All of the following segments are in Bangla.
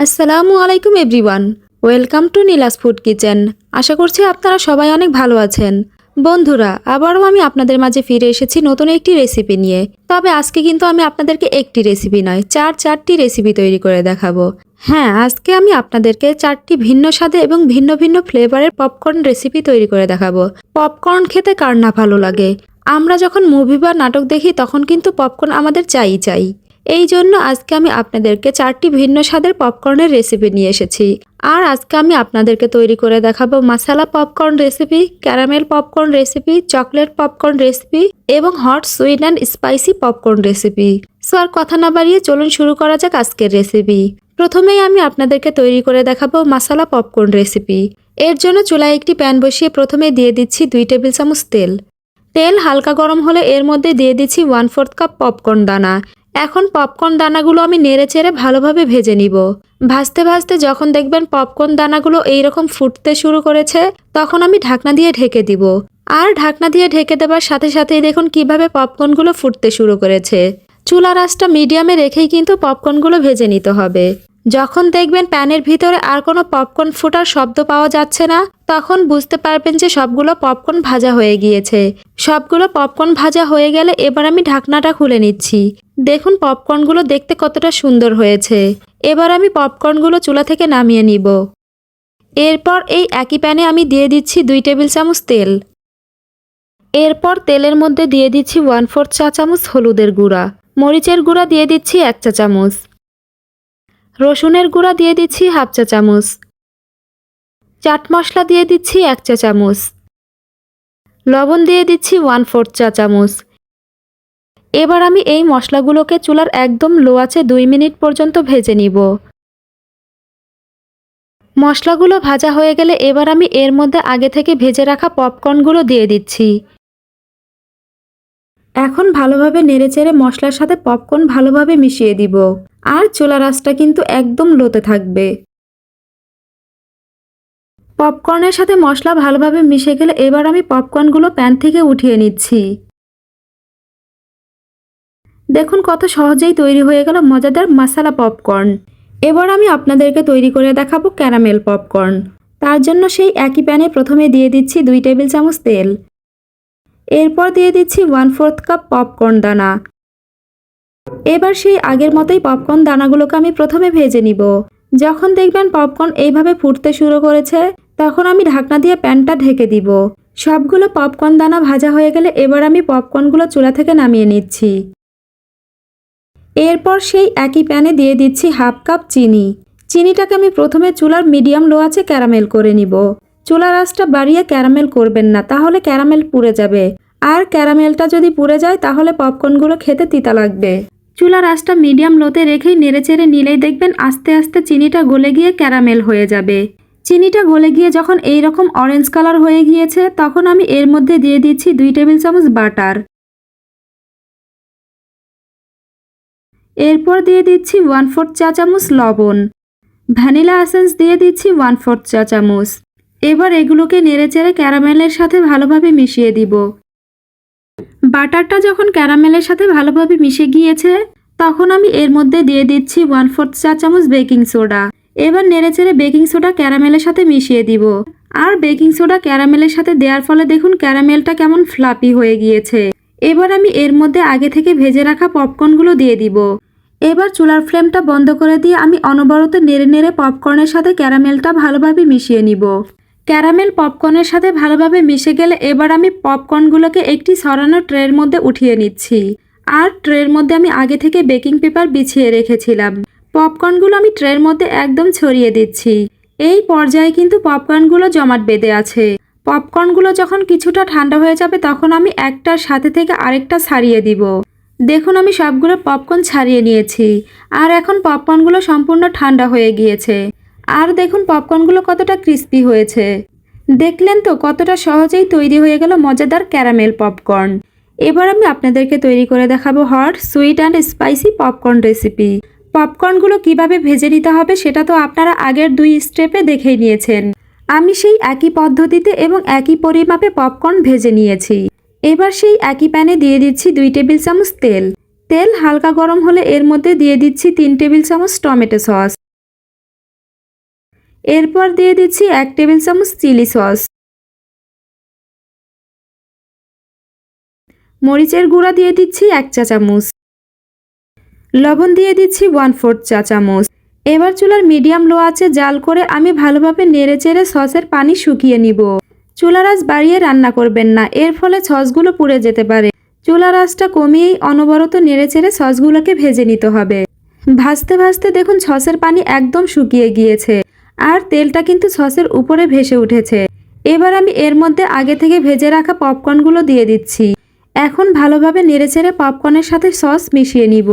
আসসালামু আলাইকুম everyone. Welcome to Nila's food kitchen. আশা করছি আপনারা সবাই অনেক ভালো আছেন। বন্ধুরা, আবারও আমি আপনাদের মাঝে ফিরে এসেছি নতুন একটি রেসিপি নিয়ে। তবে আজকে কিন্তু আমি আপনাদেরকে একটি রেসিপি নয়, চার চারটি রেসিপি তৈরি করে দেখাবো। হ্যাঁ আজকে আমি আপনাদেরকে চারটি ভিন্ন স্বাদে এবং ভিন্ন ভিন্ন ফ্লেভারের পপকর্ন রেসিপি তৈরি করে দেখাবো। পপকর্ন খেতে কার না ভালো লাগে? আমরা যখন মুভি বা নাটক দেখি, তখন কিন্তু পপকর্ন আমাদের চাই চাই। এই জন্য আজকে আমি আপনাদেরকে চারটি ভিন্ন স্বাদের পপকর্নের রেসিপি নিয়ে এসেছি। আর আজকে আমি আপনাদেরকে তৈরি করে দেখাবো masala popcorn recipe caramel popcorn recipe chocolate popcorn recipe এবং hot sweet and spicy popcorn recipe so আর কথা না বাড়িয়ে চলুন শুরু করা যাক আজকের রেসিপি প্রথমেই আমি আপনাদেরকে তৈরি করে দেখাবো মশালা পপকর্ন রেসিপি এর জন্য চুলায় একটি প্যান বসিয়ে প্রথমে দিয়ে দিচ্ছি দুই টেবিল চামচ তেল। তেল হালকা গরম হলে এর মধ্যে দিয়ে দিচ্ছি ওয়ান ফোর্থ কাপ পপকর্ন দানা। এখন পপকর্ন দানাগুলো আমি নেড়ে চেড়ে ভালোভাবে ভেজে নিব। ভাজতে ভাজতে যখন দেখবেন পপকর্ন দানাগুলো এইরকম ফুটতে শুরু করেছে, তখন আমি ঢাকনা দিয়ে ঢেকে দিব। আর ঢাকনা দিয়ে ঢেকে দেবার সাথে সাথেই দেখুন কীভাবে পপকর্নগুলো ফুটতে শুরু করেছে। চুলা রাসটা মিডিয়ামে রেখেই কিন্তু পপকর্নগুলো ভেজে নিতে হবে। যখন দেখবেন প্যানের ভিতরে আর কোনো পপকর্ন ফুটার শব্দ পাওয়া যাচ্ছে না, তখন বুঝতে পারবেন যে সবগুলো পপকর্ন ভাজা হয়ে গিয়েছে। সবগুলো পপকর্ন ভাজা হয়ে গেলে এবার আমি ঢাকনাটা খুলে নিচ্ছি। দেখুন পপকর্নগুলো দেখতে কতটা সুন্দর হয়েছে। এবার আমি পপকর্নগুলো চুলা থেকে নামিয়ে নিব। এরপর এই একই প্যানে আমি দিয়ে দিচ্ছি দুই টেবিল চামচ তেল। এরপর তেলের মধ্যে দিয়ে দিচ্ছি ওয়ান ফোর্থ চা চামচ হলুদের গুঁড়া। মরিচের গুঁড়া দিয়ে দিচ্ছি এক চা চামচ। রসুনের গুঁড়া দিয়ে দিচ্ছি হাফ চা চামচ। চাট মশলা দিয়ে দিচ্ছি এক চা চামচ। লবণ দিয়ে দিচ্ছি ওয়ান ফোর্থ চা চামচ। এবার আমি এই মশলাগুলোকে চুলার একদম লো আছে দুই মিনিট পর্যন্ত ভেজে নিব। মশলাগুলো ভাজা হয়ে গেলে এবার আমি এর মধ্যে আগে থেকে ভেজে রাখা পপকর্নগুলো দিয়ে দিচ্ছি। এখন ভালোভাবে নেড়েচেড়ে মশলার সাথে পপকর্ন ভালোভাবে মিশিয়ে দিব। আর চোলা রাসটা কিন্তু একদম লোতে থাকবে। পপকর্নের সাথে মশলা ভালোভাবে মিশে গেলে এবার আমি পপকর্নগুলো প্যান থেকে উঠিয়ে নিচ্ছি। দেখুন কত সহজেই তৈরি হয়ে গেল মজাদার মশালা পপকর্ন। এবার আমি আপনাদেরকে তৈরি করে দেখাবো ক্যারামেল পপকর্ন। তার জন্য সেই একই প্যানে প্রথমে দিয়ে দিচ্ছি দুই টেবিল চামচ তেল। এরপর দিয়ে দিচ্ছি ওয়ান ফোর্থ কাপ পপকর্ন দানা। এবার সেই আগের মতোই পপকর্ন দানাগুলোকে আমি প্রথমে ভেজে নিব। যখন দেখবেন পপকর্ন এইভাবে ফুটতে শুরু করেছে, তখন আমি ঢাকনা দিয়ে প্যানটা ঢেকে দিব। সবগুলো পপকর্ন দানা ভাজা হয়ে গেলে এবার আমি পপকর্নগুলো চুলা থেকে নামিয়ে নিচ্ছি। এরপর সেই একই প্যানে দিয়ে দিচ্ছি হাফ কাপ চিনি। চিনিটাকে আমি প্রথমে চুলার মিডিয়াম লো আছে ক্যারামেল করে নিব। চুলার আঁচটা বাড়িয়ে ক্যারামেল করবেন না, তাহলে ক্যারামেল পুড়ে যাবে। আর ক্যারামেলটা যদি পুড়ে যায়, তাহলে পপকর্নগুলো খেতে তিতা লাগবে। চুলার আঁচটা মিডিয়াম লোতে রেখেই নেড়েচেড়ে নিলেই দেখবেন আস্তে আস্তে চিনিটা গলে গিয়ে ক্যারামেল হয়ে যাবে। চিনিটা গলে গিয়ে যখন এই রকম অরেঞ্জ কালার হয়ে গিয়েছে, তখন আমি এর মধ্যে দিয়ে দিচ্ছি দুই টেবিল চামচ বাটার। এরপর দিয়ে দিচ্ছি ওয়ান ফোর্থ চা চামচ লবণ। ভ্যানিলা এসেন্স দিয়ে দিচ্ছি ওয়ান ফোর্থ চা চামচ। এবার এগুলোকে নেড়েচেড়ে ক্যারামেলের সাথে ভালোভাবে মিশিয়ে দিব। বাটারটা যখন ক্যারামেলের সাথে ভালোভাবে মিশে গিয়েছে, তখন আমি এর মধ্যে দিয়ে দিচ্ছি ওয়ান ফোর্থ চা চামচ বেকিং সোডা। এবার নেড়েচেড়ে বেকিং সোডা ক্যারামেলের সাথে মিশিয়ে দিব। আর বেকিং সোডা ক্যারামেলের সাথে দেওয়ার ফলে দেখুন ক্যারামেলটা কেমন ফ্লাপি হয়ে গিয়েছে। এবার আমি এর মধ্যে আগে থেকে ভেজে রাখা পপকর্নগুলো দিয়ে দিব। এবার চুলার ফ্লেমটা বন্ধ করে দিয়ে আমি অনবরত নেড়ে নেড়ে পপকর্নের সাথে ক্যারামেলটা ভালোভাবে মিশিয়ে নিব। ক্যারামেল পপকর্নের সাথে ভালোভাবে মিশে গেলে এবার আমি পপকর্নগুলোকে একটি সরানো ট্রের মধ্যে উঠিয়ে নিচ্ছি। আর ট্রের মধ্যে আমি আগে থেকে বেকিং পেপার বিছিয়ে রেখেছিলাম। পপকর্নগুলো আমি ট্রের মধ্যে একদম ছড়িয়ে দিচ্ছি। এই পর্যায়ে কিন্তু পপকর্নগুলো জমাট বেঁধে আছে। পপকর্নগুলো যখন কিছুটা ঠান্ডা হয়ে যাবে তখন আমি একটার সাথে থেকে আরেকটা ছাড়িয়ে দিব। দেখুন আমি সবগুলো পপকর্ন ছাড়িয়ে নিয়েছি। আর এখন পপকর্নগুলো সম্পূর্ণ ঠান্ডা হয়ে গিয়েছে। আর দেখুন পপকর্নগুলো কতটা ক্রিস্পি হয়েছে। দেখলেন তো, কতটা সহজেই তৈরি হয়ে গেল মজাদার ক্যারামেল পপকর্ন এবার আমি আপনাদেরকে তৈরি করে দেখাবো hot sweet and spicy popcorn recipe পপকর্নগুলো কীভাবে ভেজে নিতে হবে সেটা তো আপনারা আগের দুই স্টেপে দেখেই নিয়েছেন। আমি সেই একই পদ্ধতিতে এবং একই পরিমাপে পপকর্ন ভেজে নিয়েছি। এবার সেই একই প্যানে দিয়ে দিচ্ছি দুই টেবিল চামচ তেল। তেল হালকা গরম হলে এর মধ্যে দিয়ে দিচ্ছি তিন টেবিল চামচ টমেটো সস। এরপর দিয়ে দিচ্ছি এক টেবিল চামচ চিলি সস। মরিচের গুঁড়া দিয়ে দিচ্ছি এক চা চামচ। লবণ দিয়ে দিচ্ছি ওয়ান ফোর্থ চা চামচ। এবার চুলার মিডিয়াম লো আছে জাল করে আমি ভালোভাবে নেড়ে চেড়ে সসের পানি শুকিয়ে নিব। চুলার আঁচ বাড়িয়ে রান্না করবেন না, এর ফলে সসগুলো পুড়ে যেতে পারে। চুলার আঁচটা কমিয়েই অনবরত নেড়ে চেড়ে সসগুলোকে ভেজে নিতে হবে। ভাজতে ভাজতে দেখুন সসের পানি একদম শুকিয়ে গিয়েছে। আর তেলটা কিন্তু সসের উপরে ভেসে উঠেছে। এবার আমি এর মধ্যে আগে থেকে ভেজে রাখা পপকর্নগুলো দিয়ে দিচ্ছি। এখন ভালোভাবে নেড়েচেড়ে পপকর্নের সাথে সস মিশিয়ে নিব।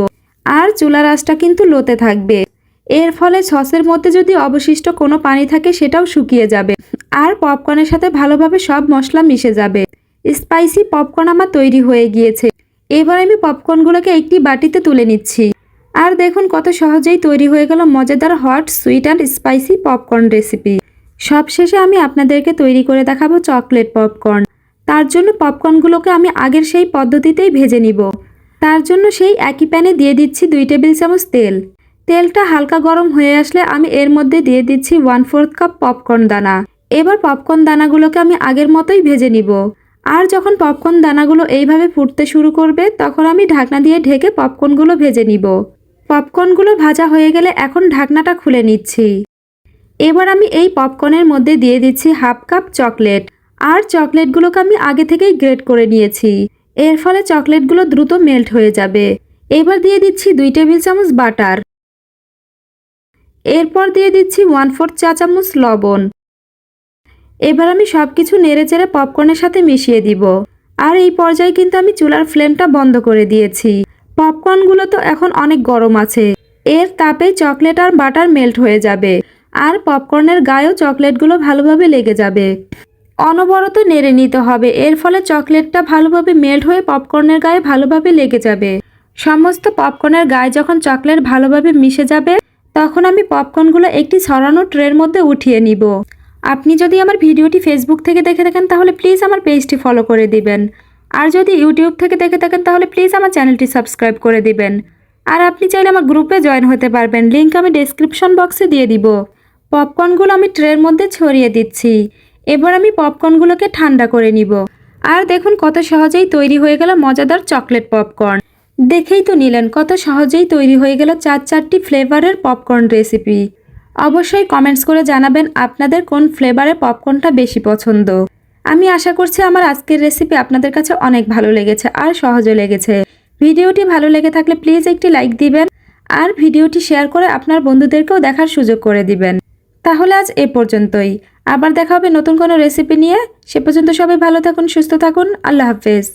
আর চুলার আঁচটা কিন্তু লোতে থাকবে। এর ফলে সসের মধ্যে যদি অবশিষ্ট কোনো পানি থাকে, সেটাও শুকিয়ে যাবে। আর পপকর্নের সাথে ভালোভাবে সব মশলা মিশে যাবে। স্পাইসি পপকর্ন আমার তৈরি হয়ে গিয়েছে। এবার আমি পপকর্নগুলোকে একটি বাটিতে তুলে নিচ্ছি। আর দেখুন কত সহজেই তৈরি হয়ে গেল মজাদার hot, sweet and spicy popcorn recipe. সবশেষে আমি আপনাদেরকে তৈরি করে দেখাবো চকলেট পপকর্ন। তার জন্য পপকর্নগুলোকে আমি আগের সেই পদ্ধতিতেই ভেজে নিব। তার জন্য সেই একই প্যানে দিয়ে দিচ্ছি দুই টেবিল চামচ তেল। তেলটা হালকা গরম হয়ে আসলে আমি এর মধ্যে দিয়ে দিচ্ছি ওয়ান ফোর্থ কাপ পপকর্ন দানা। এবার পপকর্ন দানাগুলোকে আমি আগের মতোই ভেজে নিব। আর যখন পপকর্ন দানাগুলো এইভাবে ফুটতে শুরু করবে, তখন আমি ঢাকনা দিয়ে ঢেকে পপকর্নগুলো ভেজে নিব। পপকর্নগুলো ভাজা হয়ে গেলে এখন ঢাকনাটা খুলে নিচ্ছি। এবার আমি এই পপকর্নের মধ্যে দিয়ে দিচ্ছি হাফ কাপ চকলেট। আর চকলেটগুলোকে আমি আগে থেকেই গ্রেট করে নিয়েছি। এর ফলে চকলেটগুলো দ্রুত মেল্ট হয়ে যাবে। এবার দিয়ে দিচ্ছি দুই টেবিল চামচ বাটার। এরপর দিয়ে দিচ্ছি ওয়ান ফোর্থ চা চামচ লবণ। এবার আমি সব কিছু নেড়ে চেড়ে পপকর্নের সাথে মিশিয়ে দিব। আর এই পর্যায়ে কিন্তু আমি চুলার ফ্লেমটা বন্ধ করে দিয়েছি। পপকর্নগুলো তো এখন অনেক গরম আছে। এর তাপে চকলেট আর বাটার মেল্ট হয়ে যাবে। আর পপকর্নের গায়েও চকলেটগুলো ভালোভাবে লেগে যাবে। অনবরত নেড়ে নিতে হবে। এর ফলে চকলেটটা ভালোভাবে মেল্ট হয়ে পপকর্নের গায়ে ভালোভাবে লেগে যাবে। সমস্ত পপকর্নের গায়ে যখন চকলেট ভালোভাবে মিশে যাবে, তখন আমি পপকর্নগুলো একটি ছড়ানো ট্রের মধ্যে উঠিয়ে নিব। আপনি যদি আমার ভিডিওটি ফেসবুক থেকে দেখে থাকেন, তাহলে প্লিজ আমার পেজটি ফলো করে দিবেন। আর যদি ইউটিউব থেকে দেখে থাকেন, তাহলে প্লিজ আমার চ্যানেলটি সাবস্ক্রাইব করে দিবেন। আর আপনি চাইলে আমার গ্রুপে জয়েন হতে পারবেন। লিঙ্ক আমি ডেসক্রিপশন বক্সে দিয়ে দিব। পপকর্নগুলো আমি ট্রের মধ্যে ছড়িয়ে দিচ্ছি। এবার আমি পপকর্নগুলোকে ঠান্ডা করে নিব। আর দেখুন কত সহজেই তৈরি হয়ে গেল মজাদার চকলেট পপকর্ন দেখেই তো নিলেন কত সহজেই তৈরি হয়ে গেল চার চারটি ফ্লেভারের পপকর্ন রেসিপি অবশ্যই কমেন্টস করে জানাবেন আপনাদের কোন ফ্লেভারের পপকর্নটা বেশি পছন্দ। আমি আশা করছি আমার আজকের রেসিপি আপনাদের কাছে অনেক ভালো লেগেছে আর সহজও লেগেছে। ভিডিওটি ভালো লেগে থাকলে প্লিজ একটি লাইক দিবেন আর ভিডিওটি শেয়ার করে আপনার বন্ধুদেরকেও দেখার সুযোগ করে দিবেন। তাহলে আজ এ পর্যন্তই। আবার দেখা হবে নতুন কোনো রেসিপি নিয়ে। সে পর্যন্ত সবাই ভালো থাকুন, সুস্থ থাকুন। আল্লাহ হাফেজ।